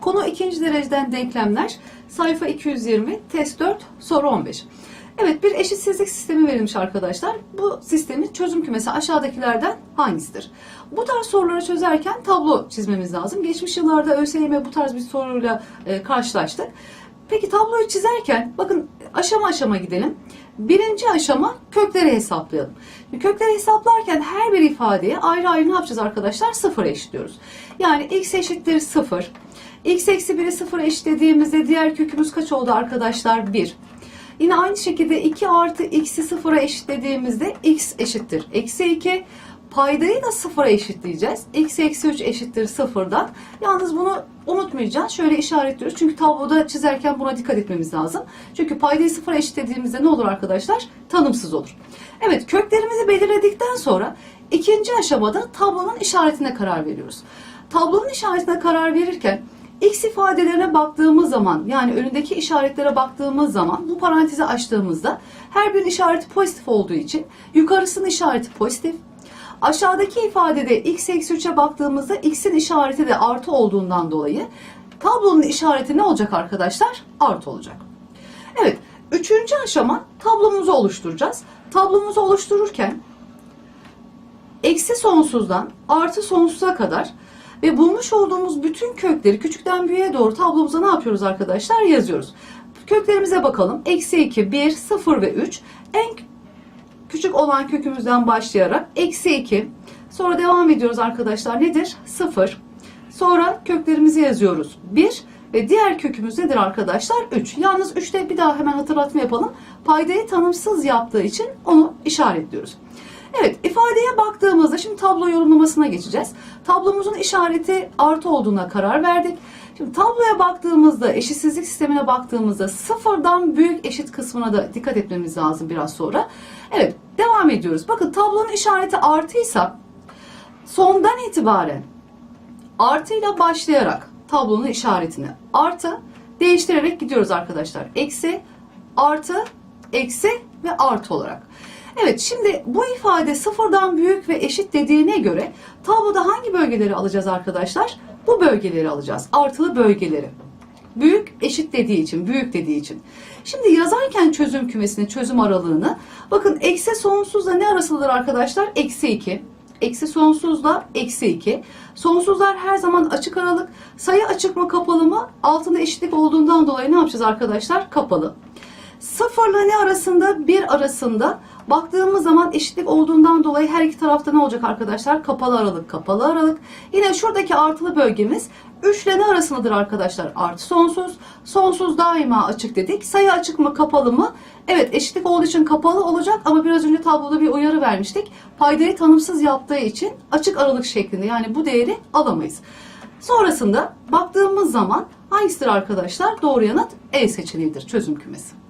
Konu ikinci dereceden denklemler. Sayfa 220, test 4, soru 15. Evet bir eşitsizlik sistemi verilmiş arkadaşlar. Bu sistemin çözüm kümesi aşağıdakilerden hangisidir? Bu tarz soruları çözerken tablo çizmemiz lazım. Geçmiş yıllarda ÖSYM bu tarz bir soruyla e, karşılaştık. Peki tabloyu çizerken bakın aşama aşama gidelim. Birinci aşama kökleri hesaplayalım. Kökleri hesaplarken her bir ifadeye ayrı ayrı ne yapacağız arkadaşlar? Sıfır eşitliyoruz. Yani x eşittir sıfır. x eksi 1'i sıfır eşitlediğimizde diğer kökümüz kaç oldu arkadaşlar? 1. Yine aynı şekilde 2 artı x'i sıfıra eşitlediğimizde x eşittir. Eksi 2. Paydayı da sıfıra eşitleyeceğiz. x eksi 3 eşittir sıfırdan. Yalnız bunu unutmayacağız. Şöyle işaretliyoruz. Çünkü tabloda çizerken buna dikkat etmemiz lazım. Çünkü paydayı sıfıra eşitlediğimizde ne olur arkadaşlar? Tanımsız olur. Evet köklerimizi belirledikten sonra ikinci aşamada tablonun işaretine karar veriyoruz. Tablonun işaretine karar verirken X ifadelerine baktığımız zaman yani önündeki işaretlere baktığımız zaman bu parantezi açtığımızda her birinin işareti pozitif olduğu için yukarısının işareti pozitif. Aşağıdaki ifadede x eksi 3'e baktığımızda x'in işareti de artı olduğundan dolayı tablonun işareti ne olacak arkadaşlar? Artı olacak. Evet, üçüncü aşama tablomuzu oluşturacağız. Tablomuzu oluştururken eksi sonsuzdan artı sonsuza kadar ve bulmuş olduğumuz bütün kökleri küçükten büyüğe doğru tablomuza ne yapıyoruz arkadaşlar? Yazıyoruz. Köklerimize bakalım. Eksi 2, 1, 0 ve 3. En küçük olan kökümüzden başlayarak eksi 2. Sonra devam ediyoruz arkadaşlar. Nedir? 0. Sonra köklerimizi yazıyoruz. 1 ve diğer kökümüz nedir arkadaşlar? 3. Yalnız 3'te bir daha hemen hatırlatma yapalım. Paydayı tanımsız yaptığı için onu işaretliyoruz. Evet ifadeye baktığımızda şimdi tablo yorumlamasına geçeceğiz. Tablomuzun işareti artı olduğuna karar verdik. Şimdi tabloya baktığımızda eşitsizlik sistemine baktığımızda sıfırdan büyük eşit kısmına da dikkat etmemiz lazım biraz sonra. Evet devam ediyoruz. Bakın tablonun işareti artıysa sondan itibaren artıyla başlayarak tablonun işaretini artı değiştirerek gidiyoruz arkadaşlar. Eksi, artı, eksi ve artı olarak. Evet şimdi bu ifade sıfırdan büyük ve eşit dediğine göre tabloda hangi bölgeleri alacağız arkadaşlar? Bu bölgeleri alacağız. Artılı bölgeleri. Büyük eşit dediği için, büyük dediği için. Şimdi yazarken çözüm kümesini, çözüm aralığını bakın eksi sonsuzla ne arasıdır arkadaşlar? Eksi 2. Eksi sonsuzla eksi 2. Sonsuzlar her zaman açık aralık. Sayı açık mı kapalı mı? Altında eşitlik olduğundan dolayı ne yapacağız arkadaşlar? Kapalı. Sıfırla ne arasında? Bir arasında. Baktığımız zaman eşitlik olduğundan dolayı her iki tarafta ne olacak arkadaşlar? Kapalı aralık, kapalı aralık. Yine şuradaki artılı bölgemiz 3 ile ne arasındadır arkadaşlar? Artı sonsuz. Sonsuz daima açık dedik. Sayı açık mı, kapalı mı? Evet eşitlik olduğu için kapalı olacak ama biraz önce tabloda bir uyarı vermiştik. Paydayı tanımsız yaptığı için açık aralık şeklinde yani bu değeri alamayız. Sonrasında baktığımız zaman hangisidir arkadaşlar? Doğru yanıt E seçeneğidir çözüm kümesi.